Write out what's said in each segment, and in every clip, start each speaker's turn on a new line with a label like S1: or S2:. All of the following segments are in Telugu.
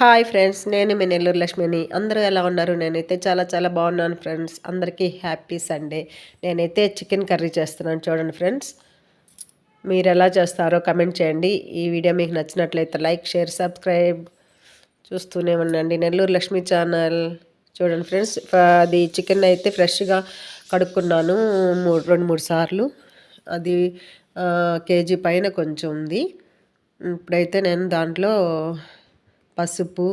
S1: హాయ్ ఫ్రెండ్స్ నేను మీ నెల్లూరు లక్ష్మిని. అందరూ ఎలా ఉన్నారు? నేనైతే చాలా చాలా బాగున్నాను ఫ్రెండ్స్ అందరికీ హ్యాపీ సండే నేనైతే చికెన్ కర్రీ చేస్తున్నాను చూడండి ఫ్రెండ్స్ మీరు ఎలా చేస్తారో కమెంట్ చేయండి. ఈ వీడియో మీకు నచ్చినట్లయితే లైక్ షేర్ సబ్స్క్రైబ్ చూస్తూనే ఉండండి. నెల్లూరు లక్ష్మి ఛానల్ చూడండి ఫ్రెండ్స్ అది చికెన్ అయితే ఫ్రెష్గా కడుక్కున్నాను మూడు రెండు మూడు సార్లు. అది కేజీ పైన కొంచెం ఉంది. ఇప్పుడైతే నేను దాంట్లో పసుపు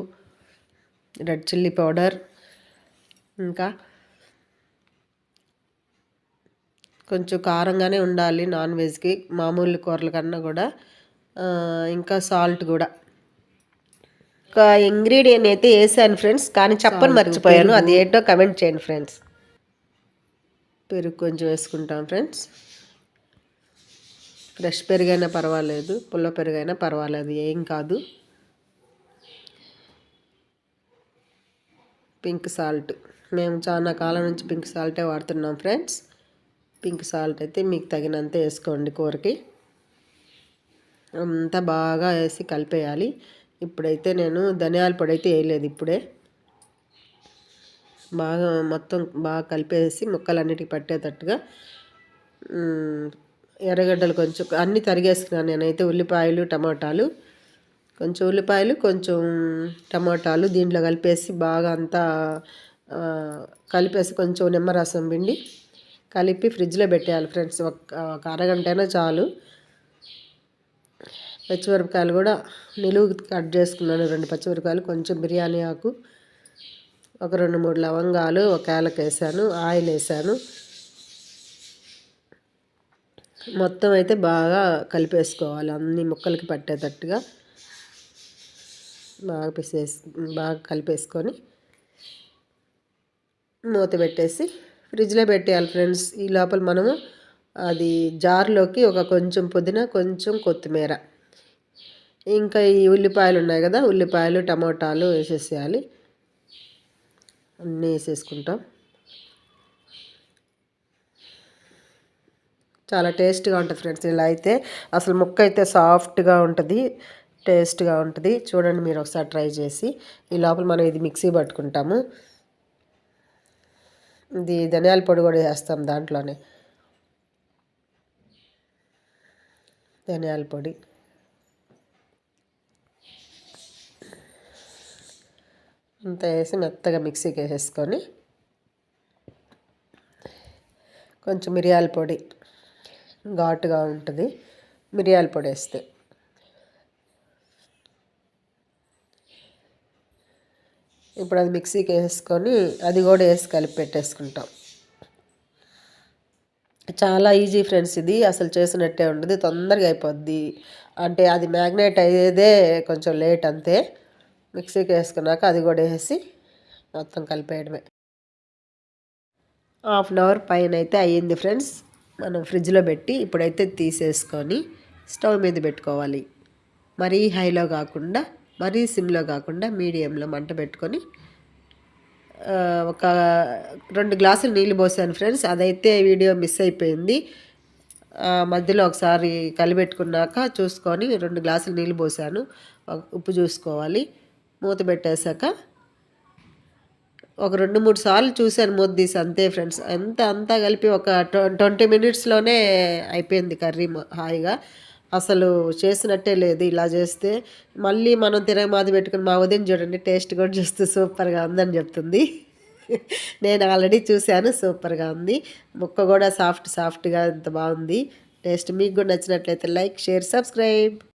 S1: రెడ్ చిల్లీ పౌడర్ ఇంకా కొంచెం కారంగానే ఉండాలి నాన్ వెజ్కి మామూలు కూరల కన్నా కూడా. ఇంకా సాల్ట్ కూడా. ఒక ఇంగ్రీడియంట్ అయితే వేసాను ఫ్రెండ్స్ కానీ చెప్పని మర్చిపోయాను అది ఏంటో కమెంట్ చేయండి ఫ్రెండ్స్. పెరుగు కొంచెం వేసుకుంటాం ఫ్రెండ్స్. ఫ్రెష్ పెరుగైనా పర్వాలేదు పుల్ల పెరుగైనా పర్వాలేదు ఏం కాదు. Pink salt. మేము చాలా కాలం నుంచి పింక్ సాల్టే వాడుతున్నాం ఫ్రెండ్స్. పింక్ సాల్ట్ అయితే మీకు తగినంత వేసుకోండి కూరకి. అంతా బాగా వేసి కలిపేయాలి. ఇప్పుడైతే నేను ధనియాల పొడి అయితే వేయలేదు ఇప్పుడే. బాగా మొత్తం బాగా కలిపేసి ముక్కలన్నిటికి పట్టేటట్టుగా ఎర్రగడ్డలు కొంచెం అన్నీ తరిగేసుకున్నాను నేనైతే ఉల్లిపాయలు టమాటాలు. కొంచెం ఉల్లిపాయలు కొంచెం టమాటాలు దీంట్లో కలిపేసి బాగా అంతా కలిపేసి కొంచెం నిమ్మరసం పిండి కలిపి ఫ్రిడ్జ్లో పెట్టేయాలి ఫ్రెండ్స్. ఒక అరగంట అయినా చాలు. పచ్చిమిరపకాయలు కూడా నిలువు కట్ చేసుకున్నాను రెండు పచ్చిమిరపకాయలు కొంచెం బిర్యానీ ఆకు ఒక రెండు మూడు లవంగాలు ఒక ఏలక వేసాను ఆయిల్ వేసాను. మొత్తం అయితే బాగా కలిపేసుకోవాలి అన్ని ముక్కలకి పట్టేటట్టుగా. బాగా పిసేసి బాగా కలిపేసుకొని మూత పెట్టేసి ఫ్రిడ్జ్లో పెట్టేయాలి ఫ్రెండ్స్. ఈ లోపల మనము అది జార్లోకి ఒక కొంచెం పుదీనా కొంచెం కొత్తిమీర. ఇంకా ఈ ఉల్లిపాయలు ఉన్నాయి కదా ఉల్లిపాయలు టమోటాలు వేసేసేయాలి. అన్నీ వేసేసుకుంటాం. చాలా టేస్ట్గా ఉంటుంది ఫ్రెండ్స్. ఇలా అయితే అసలు ముక్క అయితే సాఫ్ట్గా ఉంటుంది. టేస్ట్గా ఉంటుంది. చూడండి మీరు ఒకసారి ట్రై చేసి. ఈ లోపల మనం ఇది మిక్సీ పట్టుకుంటాము. ఇది ధనియాల పొడి కూడా వేస్తాం దాంట్లోనే. ధనియాల పొడి. అంత వేసి మెత్తగా మిక్సీకి వేసేసుకొని కొంచెం మిరియాల పొడి ఘాటుగా ఉంటుంది. మిరియాల పొడి వేస్తే. ఇప్పుడు అది మిక్సీకి వేసుకొని అది కూడా వేసి కలిపి పెట్టేసుకుంటాం. చాలా ఈజీ ఫ్రెండ్స్ ఇది. అసలు చేసినట్టే ఉంటుంది తొందరగా అయిపోద్ది. అంటే అది మ్యాగ్నెట్ అయ్యేదే కొంచెం లేట్ అంతే. మిక్సీకి వేసుకున్నాక అది కూడా వేసి మొత్తం కలిపేయడమే. హాఫ్ అన్ అవర్ పైన అయితే అయ్యింది ఫ్రెండ్స్. మనం ఫ్రిడ్జ్లో పెట్టి ఇప్పుడైతే తీసేసుకొని స్టవ్ మీద పెట్టుకోవాలి. మరీ హైలో కాకుండా మరీ సిమ్లో కాకుండా మీడియంలో మంట పెట్టుకొని ఒక రెండు గ్లాసులు నీళ్ళు పోసాను ఫ్రెండ్స్. అదైతే వీడియో మిస్ అయిపోయింది. మధ్యలో ఒకసారి కలిపెట్టుకున్నాక చూసుకొని రెండు గ్లాసులు నీళ్ళు పోసాను. ఉప్పు చూసుకోవాలి. మూత పెట్టేశాక ఒక రెండు మూడు సార్లు చూశాను మూత తీసి అంతే ఫ్రెండ్స్. అంత అంతా కలిపి ఒక ట్వంటీ మినిట్స్లోనే అయిపోయింది కర్రీ హాయిగా. అసలు చేసినట్టే లేదు ఇలా చేస్తే. మళ్ళీ మనం తిరగమాది పెట్టుకుని మా ఉదయం చూడండి టేస్ట్ కూడా చూస్తూ సూపర్గా ఉందని చెప్తుంది. నేను ఆల్రెడీ చూశాను సూపర్గా ఉంది. ముక్క కూడా సాఫ్ట్ సాఫ్ట్గా ఎంత బాగుంది. టేస్ట్ మీకు కూడా నచ్చినట్లయితే లైక్ షేర్ సబ్స్క్రైబ్.